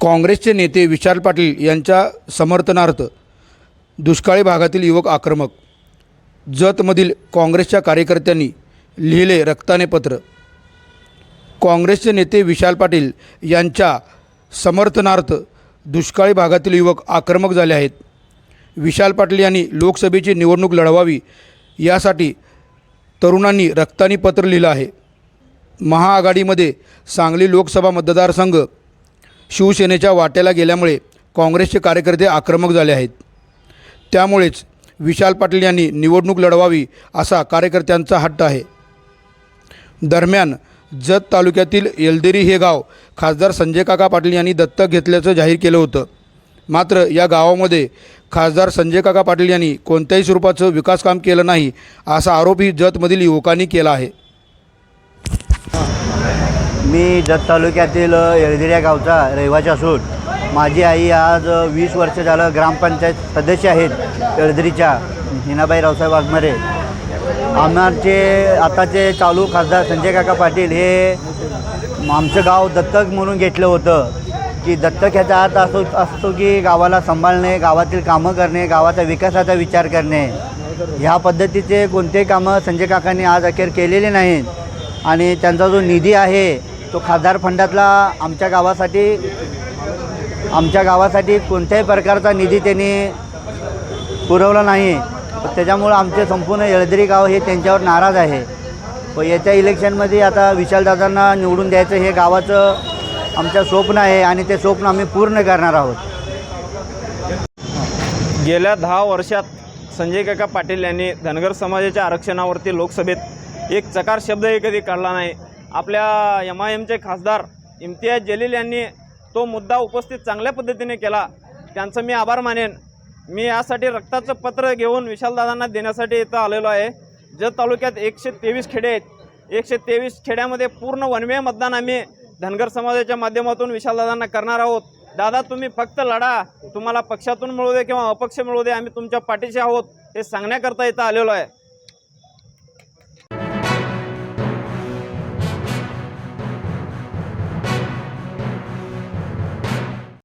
काँग्रेसचे नेते विशाल पाटील यांच्या समर्थनार्थ दुष्काळी भागातील युवक आक्रमक जतमधील काँग्रेसच्या कार्यकर्त्यांनी लिहिले रक्ताने पत्र. काँग्रेसचे नेते विशाल पाटील यांच्या समर्थनार्थ दुष्काळी भागातील युवक आक्रमक झाले आहेत. विशाल पाटील यांनी लोकसभेची निवडणूक लढवावी यासाठी तरुणांनी रक्तानी पत्र लिहिलं आहे. महाआघाडीमध्ये सांगली लोकसभा मतदारसंघ शिवसेनेच्या वाट्याला गेल्यामुळे काँग्रेसचे कार्यकर्ते आक्रमक झाले आहेत. त्यामुळेच विशाल पाटील यांनी निवडणूक लढवावी असा कार्यकर्त्यांचा हट्ट आहे. दरम्यान जत तालुक्यातील येलदेरी हे गाव खासदार संजय काका पाटील यांनी दत्तक घेतल्याचं जाहीर केलं होतं. मात्र या गावामध्ये खासदार संजय काका पाटील यांनी कोणत्याही स्वरूपाचं विकासकाम केलं नाही असा आरोपही जतमधील युवकांनी केला आहे. मी जत तालुक्यातील येळदिऱ्या गावचा रहिवासी असून माझी आई आज वीस वर्ष झालं ग्रामपंचायत सदस्य आहेत येळदिरीच्या हिनाबाई रावसाहेब वाघमारे आमचे आताचे चालू खासदार संजय काका पाटील हे आमचं गाव दत्तक म्हणून घेतलं होतं की दत्तक ह्याचा अर्थ असो असतो की गावाला सांभाळणे गावातील कामं करणे गावाचा विकासाचा विचार करणे ह्या पद्धतीचे कोणतेही कामं संजय काकांनी आज अखेर केलेले नाहीत. आणि त्यांचा जो निधी आहे तो खासदार फंडातला आमच्या गावासाठी आमच्या गावासाठी कोणत्याही प्रकारचा निधी त्यांनी पुरवला नाही. त्याच्यामुळं आमचे संपूर्ण येळदरी गाव हे त्यांच्यावर नाराज आहे. व येत्या इलेक्शनमध्ये आता विशालदादांना निवडून द्यायचं हे गावाचं आमचं स्वप्न आहे आणि ते स्वप्न आम्ही पूर्ण करणार आहोत. गेल्या दहा वर्षात संजय काका पाटील यांनी धनगर समाजाच्या आरक्षणावरती लोकसभेत एक चकार शब्दही कधी काढला नाही. आपल्या एम आय एमचे खासदार इम्तियाज जलील यांनी तो मुद्दा उपस्थित चांगल्या पद्धतीने केला. त्यांचं मी आभार मानेन. मी यासाठी रक्ताचं पत्र घेऊन विशालदादांना देण्यासाठी इथं आलेलो आहे. जत तालुक्यात एकशे तेवीस खेडे आहेत. एकशे तेवीस खेड्यामध्ये पूर्ण वनवे मतदान आम्ही धनगर समाजाच्या माध्यमातून विशालदादांना करणार आहोत. दादा तुम्ही फक्त लढा. तुम्हाला पक्षातून मिळू दे किंवा अपक्ष मिळू दे. आम्ही तुमच्या पाठीशी आहोत. हे सांगण्याकरता इथं आलेलो आहे.